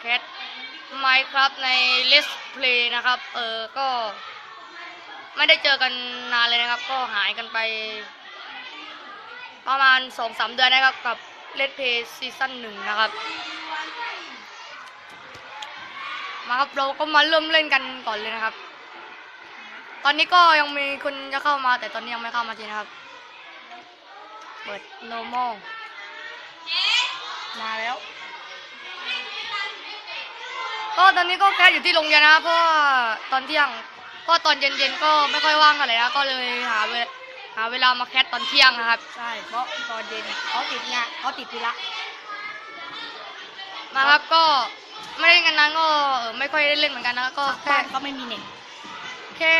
แคท Minecraft ใน Let's Play นะครับ เออก็ ไม่ได้เจอกันนานเลยนะครับ ก็หายกันไป ประมาณสองสามเดือนนะครับ กับ Let's Play ซีซั่นหนึ่งนะครับ มาครับเราก็มาเริ่มเล่นกันก่อนเลยนะครับ ตอนนี้ก็ยังมีคนจะเข้ามา แต่ตอนนี้ยังไม่เข้ามาทีนะครับ เปิด normal มาแล้ว ก็ตอนนี้ก็แค่อยู่ที่โรงเรียนนะครับเพราะว่าตอนเที่ยงก็ตอนเย็นๆก็ไม่ค่อยว่างกันเลยนะก็เลยหาเวลหาเวลามาแคสตอนเที่ยงนะครับ ใช่เพราะตอนเย็นเขาติดงานเขาติดธุระมาครับก็ไม่ได้เล่นกันนานก็เออไม่ค่อยได้เล่นเหมือนกันนะก็แค่บ้านก็ไม่มีเน็ตแค่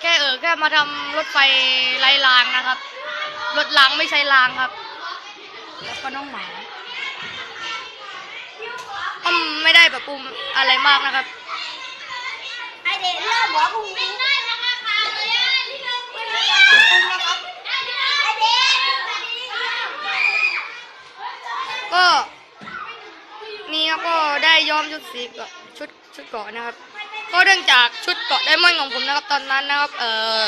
แค่เออแค่มาทำรถไฟไร้รางนะครับ รถรางไม่ใช่รางครับ แล้วก็น้องหมา ก็ไม่ได้แบบปรุงอะไรมากนะครับไอเด็กเริ่มหัวพุงไอเด็กก็นี่ก็ได้ย้อมชุดสีเกาะชุดชุดเกาะนะครับ ก็เนื่องจากชุดเกาะไดมอนด์ของผมนะครับตอนนั้นนะครับ เออ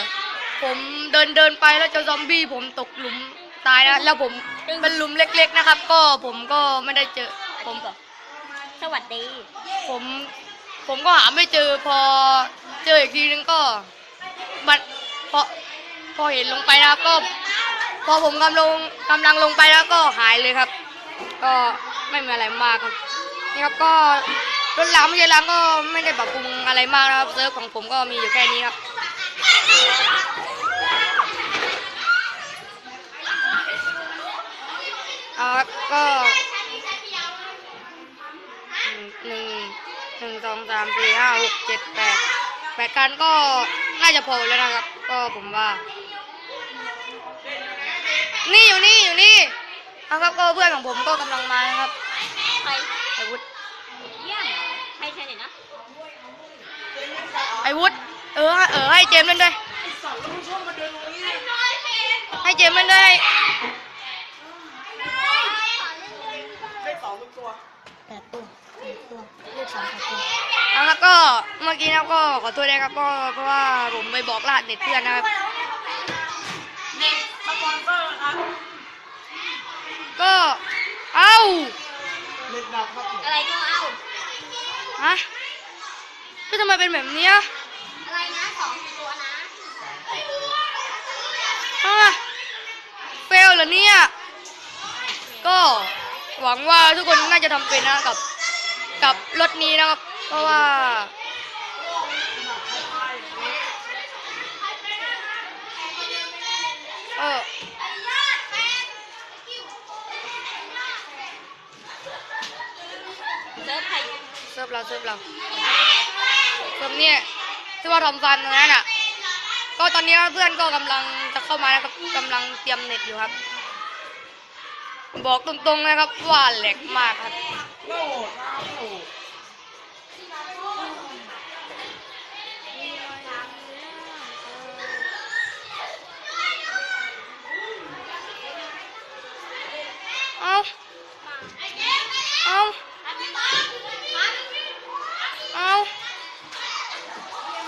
ผมเดินเดินไปแล้วเจอซอมบี้ผมตกหลุมตายนะแล้วผมเป็นหลุมเล็ก ๆนะครับ ก็ผมก็ไม่ได้เจอผมก็ สวัสดี ผมผมก็หาไม่เจอพอเจออีกทีนึงก็มันพอพอเห็นลงไปนะครับก็ พอผมกำลังกำลังลงไปแล้วก็หายเลยครับ ก็ไม่มีอะไรมากครับนี่ครับก็รถล้างไม่ใช่ล้างก็ไม่ได้ปรับปรุงอะไรมากนะครับเซิร์ฟของผมก็มีอยู่แค่นี้ครับเอาครับก็หนึ่งหนึ่ง สองสามสี่ห้าหกเจ็ดแปดแปดกันก็น่าจะพอแล้วนะครับ ก็ผมว่า นี่อยู่นี่อยู่นี่เอาครับก็เพื่อนของผมก็กำลังมานะครับใครไอวุฒเยี่ยมใครใช่เนี่ยนะไอวุฒเออเออให้เจมส์เล่นด้วยให้เจมส์เล่นด้วย แปดตัวแปดตัวเลขสองแปดตัวเอาครับก็เมื่อกี้นะครับก็ขอโทษด้วยครับก็เพราะว่าผมไปบอกรหัสเน็ตเพื่อนนะครับ เน็ตสปอนเซอร์ครับก็เอ้าอะไรก็เอา ฮะก็ทำไมเป็นแบบเนี้ยอะไรนะสองตัวนะอะเฟลเหรอเนี่ยก็ หวังว่าทุกคนน่าจะทำเป็นนะกับ กับรถนี้นะครับ เพราะว่า เออเซิร์ฟใครเซิร์ฟเราเซิร์ฟเราเซิร์ฟเนี่ยที่ว่าทำฟันตรงนั้นอะ ก็ตอนนี้เพื่อนก็กำลังจะเข้ามานะครับกำลังเตรียมเน็ตอยู่ครับ บอกตรงๆนะครับว่าแหลกมากครับเอาเอาเอา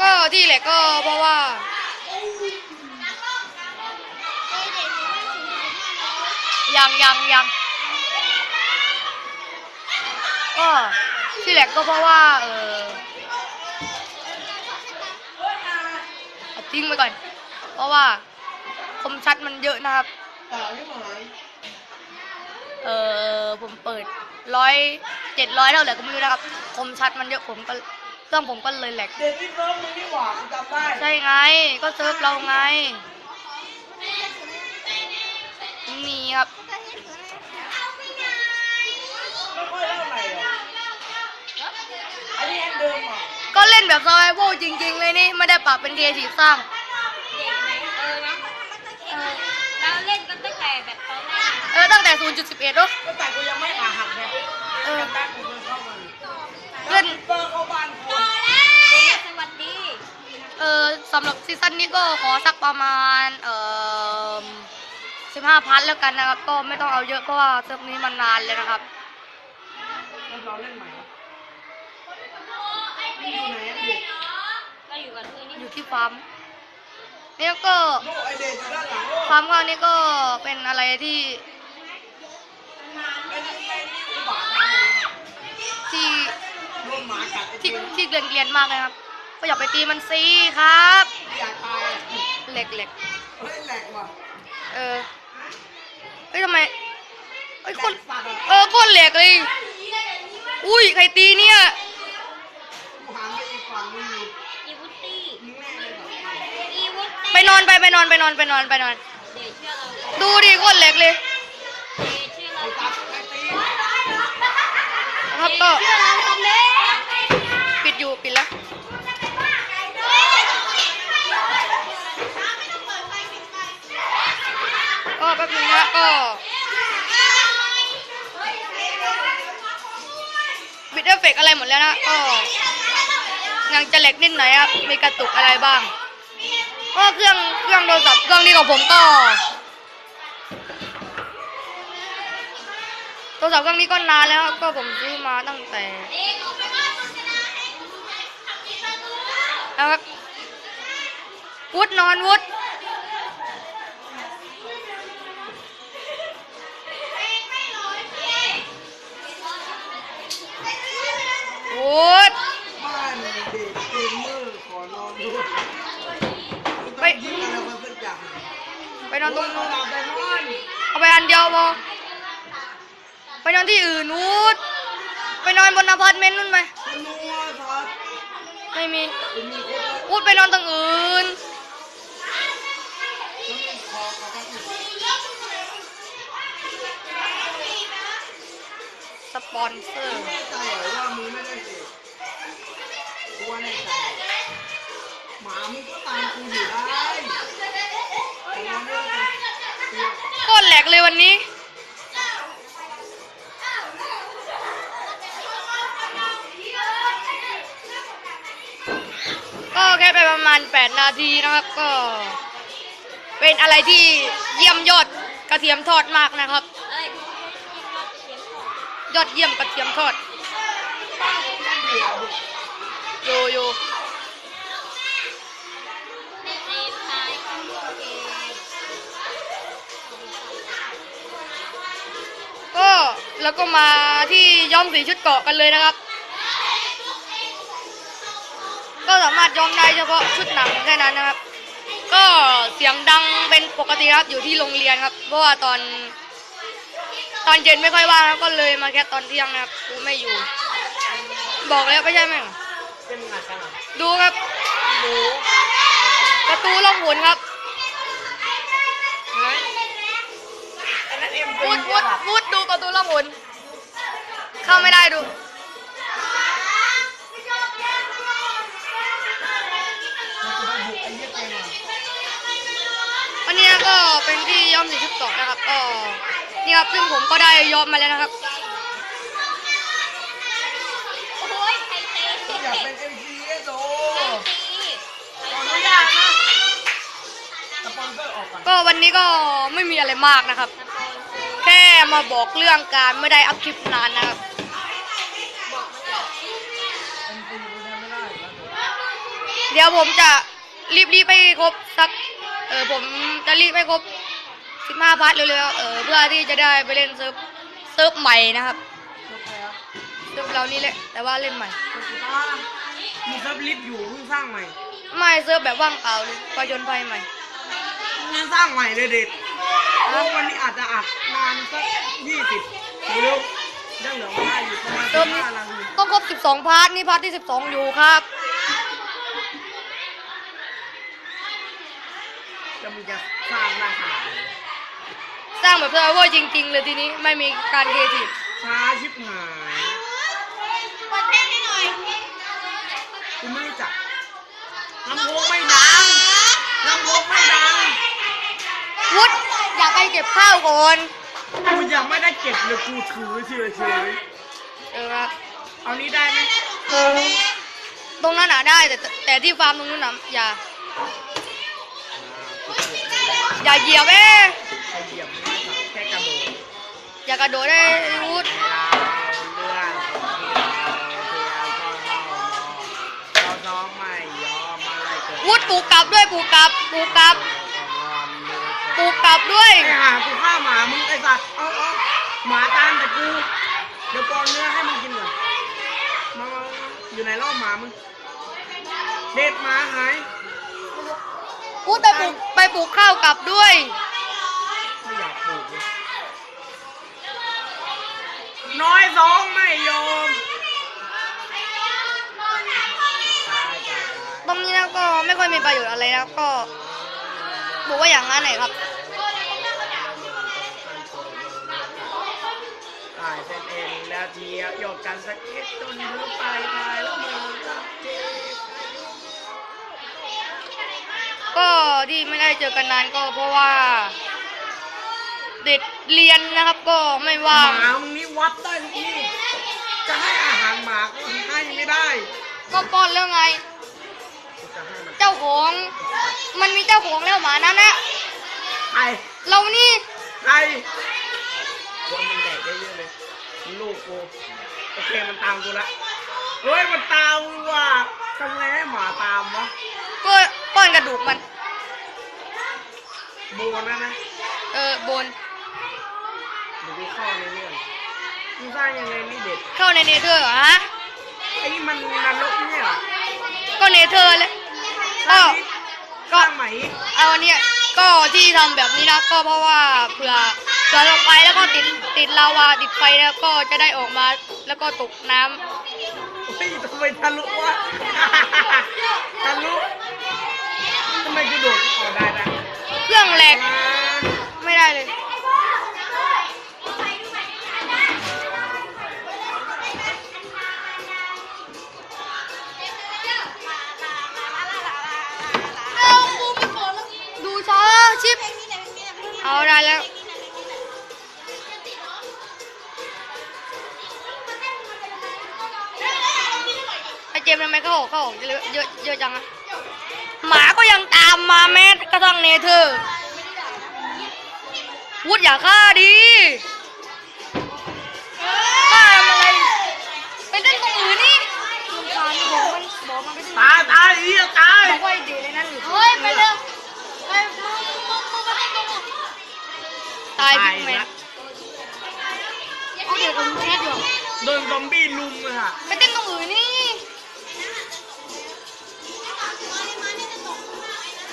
ก็ที่แหละก็เพราะว่า ยังยังยังก็ที่แหลกก็เพราะว่า เออเอาทิ้งไปก่อน เพราะว่าคมชัดมันเยอะนะครับเออผมเปิดร้อยเจ็ดร้อยเท่าไหร่ก็ไม่รู้นะครับ คมชัดมันเยอะผมก็เครื่องผมก็เลยแหลกเด็กที่เฟิร์มมึงนี่หว่ากูจำได้ใช่ไง ก็เซิร์ฟเราไง ครับไม่ค่อยเท่าไหร่หรอกอันนี้อันเดิมอะก็เล่นแบบ s u r v i v a l จริงๆเลยนี่ไม่ได้ปรับเป็นเกทีสร้างเด็กไหนเออนะเราเล่นกันตั้งแต่แบบตอนแรกเออตั้งแต่ 0.11ด้วยตั้งแต่กูยังไม่ขาหักเนี่ยเออจำได้กูเคยเข้ามาเล่นเฟอร์เข้าบ้านกูสวัสดี เออสำหรับซีซั่นนี้ก็ขอสักประมาณ เอ่อ สิบห้าพันแล้วกันนะครับ ก็ไม่ต้องเอาเยอะเพราะว่าเซิร์ฟนี้มันนานเลยนะครับเราเล่นใหม่วะนี่อยู่ไหนอะเด็กก็อยู่กันที่นี่อยู่ที่ฟาร์มนี่ก็โลกไอเด็กอยู่ด้านหลังโลกฟาร์มก็นี่ก็เป็นอะไรที่ไอ้นี่ไอ้นี่อุบาทมากเลยที่โดนหมากัดไอ้ที่เด็กที่เกลียนเกลียนๆมากเลยครับ ก็อย่าไปตีมันสิครับอยากตายอะเหล็กเหล็กเฮ้ยแหลกว่ะเออเฮ้ยทำไมเฮ้ยคนแหลกสัตว์อะเออโคตรเหล็กเลย อุ้ยใครตีเนี่ยกูหันไปอีกฝั่งนึงอยู่อีวุตี้มึงแน่เลยแบบอีวุตี้ไปนอนไปไปนอนไปนอนไปนอนไปนอนเดี๋ยวเชื่อเราดูดิโคตรเหล็กเลยเดี๋ยวเชื่อเราไอ้ตัดไอ้ตีนะครับก็ เชื่อเราทำเลย ปิดอยู่ปิดแล้ว ก็แป๊บนึงนะก็บิดเอฟเฟกต์อะไร หมดแล้วนะก็ยังจะเหล็กนิดหน่อยครับมีกระตุกอะไรบ้างก็เครื่องเครื่องโทรศัพท์เครื่องนี้ของผมก็โทรศัพท์เครื่องนี้ก็นานแล้วครับก็ผมซื้อมาตั้งแต่นะครับวุฒนอนวุฒ วุฒบ้านเด็กเกมเมอร์ขอนอนด้วยไปยิงอะไรมาสักอย่างไปนอนตรงนู้นดาบไดมอนด์เอาไปอันเดียวพอไปนอนที่อื่นวุฒไปนอนบนอพาร์ตเมนต์นู่นไหมธนูอะครับไม่มีเป็นมีเอฟแล้ววุฒไปนอนตรงอื่น แล้วมีคอกับพระอินทร์ สปอนเซอร์ แน่ใจเหรอว่ามึงไม่ได้เสพกูว่าแน่ใจหมามึงก็ตามกูอยู่ได้แต่เราไม่ได้เป็นก็แหลกเลยวันนี้ ก็แค่ไปประมาณ 8 นาทีนะครับก็ เป็นอะไรที่เยี่ยมยอดกระเทียมทอดมากนะครับ เอ้ยยิงรถเสียงของ ยอดเยี่ยมกระเทียมทอดโยโยก็แล้วก็มาที่ย้อมสีชุดเกาะกันเลยนะครับ ก็สามารถย้อมได้เฉพาะชุดหนังแค่นั้นนะครับ ก็เสียงดังเป็นปกติครับอยู่ที่โรงเรียนครับ เพราะว่าตอน ตอนเย็นไม่ค่อยว่างครับก็เลยมาแค่ตอนเที่ยงนะครับครูไม่อยู่ บอกแล้วไม่ใช่ไหมงเป็นงานกันอะดูครับดูประตูล่องหนครับไอ้นั่นเอ็มพูดพูดพูดดูประตูล่องหนเข้าไม่ได้ดูไอ้เหี้ยเกมอะอันนี้ก็เป็นที่ย้อมสีชุดเกาะนะครับก็ นี่ครับซึ่งผมก็ได้ย้อมมาแล้วนะครับโอ้ยใครเตะอยากเป็น MCS โอตีขออนุญาตนะสปอนเซอร์ออกก่อนก็วันนี้ก็ไม่มีอะไรมากนะครับ แค่มาบอกเรื่องการไม่ได้อัพคลิปนานนะครับเดี๋ยวผมจะรีบๆให้ครบสักเออผมจะรีบให้ครบ 15พาร์ทเร็วๆเออเพื่อที่จะได้ไปเล่นเซิร์ฟเซิร์ฟใหม่นะครับจบแล้วเซิร์ฟเรานี่แหละแต่ว่าเล่นใหม่จบกีตาร์มีเซิร์ฟลิฟต์อยู่เพิ่งสร้างใหม่ไม่เซิร์ฟแบบว่างเปล่าเลยประจนภัยใหม่งั้นสร้างใหม่เลยเด็ดโอ้วันนี้อาจจะอัดนานสักยี่สิบเร็วยังเหลือเวลาอยู่ประมาณเติสิมบนี้ห้านาทีต้องครบ12พาร์ทนี่พาร์ทที่12อยู่ครับจะมึงจะสร้างได้ขนาดไหน สร้างแบบเซอร์เวอร์จริง ๆ เลยทีนี้ไม่มีการเคทีฟช้าชิบหายเปิดเพลงให้หน่อยกูไม่รู้จักลำโพงไม่ดังลำโพงไม่ดังวุฒอยากไปเก็บข้าวก่อนกูยังไม่ได้เก็บเลยกูถือเฉยเฉยเออครับๆเอานี้ได้ไหมตรงนั้นน่ะได้แต่แต่ที่ฟาร์มตรงนู้นน่ะอย่า อย่าเหยียบเอ้ใครเหยียบไม่ไอย่ากระโดดได้รูดวุดปูกลับด้วยปูกลับปูกลับปูกลับด้วยไอ้ห่าปูฆ่าหมามึงไอ้สัตว์เอาเหมาตามแต่กูเดี๋ยวปอนเนื้อให้มันกินก่อนมาอยู่ไหนรอบหมามึงเด็ดหมาหายพูดไปปลูกไปปลูกข้าวกลับด้วยไม่อยากปลูกย น้อยสองไม่ยอมตายตายตายตรงนี้นะก็ไม่ค่อยมีประโยชน์อะไรนะก็บอกว่าอย่างนั้นไหนครับตายเส้นเอ็นแล้วเทียโยกกันสักนิดจนรู้ไปตายแล้วมือรับเจ็บก็ที่ไม่ได้เจอกันนานก็เพราะว่าติดเรียนนะครับก็ไม่หว่างมามึงนี่ วัดได้ทุกที่ จะให้อาหารหมาก็ให้ไม่ได้ ก็ป้อนแล้วไงกูจะให้มันเจ้าของ มันมีเจ้าของแล้วหมานั้นนะไอ้เรานี่ไอ้ว่ามันแดกได้เยอะเลยลูกกูโอเคมันตามกูละเฮ้ยมันตามกูว่ะทำไงให้หมาตามวะก็ป้อนกระดูกมันโบนะนะ เออบนเดี๋ยวกูเข้าในเรื่อง มึงสร้างยังไงไม่เด็ดเข้าในเนเธอร์เหรอฮะ ไอ้นี่มันนรกเนี่ยเหรอก็เนเธอร์เลยก็สก็ร้างใหม่เอาเนี่ยก็ที่ทำแบบนี้นะก็เพราะว่าเผื่อเผื่อลงไปแล้วก็ติดติดลาวาติดไฟแล้วก็จะได้ออกมาแล้วก็ตกน้ำเฮ้ยทำไมทะลุวะ ทะลุทำไมกูโดดออกได้นะเครื่องแหลกไม่ได้เลย ชิปเอาได้แล้วไอเจมทำไมเข้าออกเข้าออกเยอะเยอะเยอะจังอะหมาก็ยังตามมาแม้กระทั่งเนเธอร์วุฒอย่าฆ่าดิฆ่าทำอะไรไปเล่นตรงอื่นนี่ลำคาญบอกมันบอกมันไปเล่น ตายตายเฮียตาย บอกว่าไอ้เดเลยนั่นเฮ้ยไปเร็วไปมึงมึงมึงไปเล่นตรงอื่นตาย พิกแมนเอาเดี๋ยวผมแคสอยู่โดนซอมบี้ลุมเลยค่ะไปเต้นตรงอื่นนี่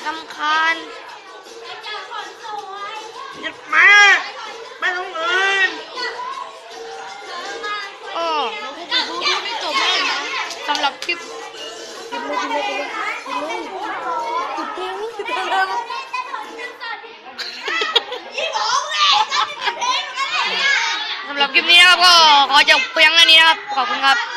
ลำคาญ จบเพียงเท่านี้นะครับ ขอบคุณครับ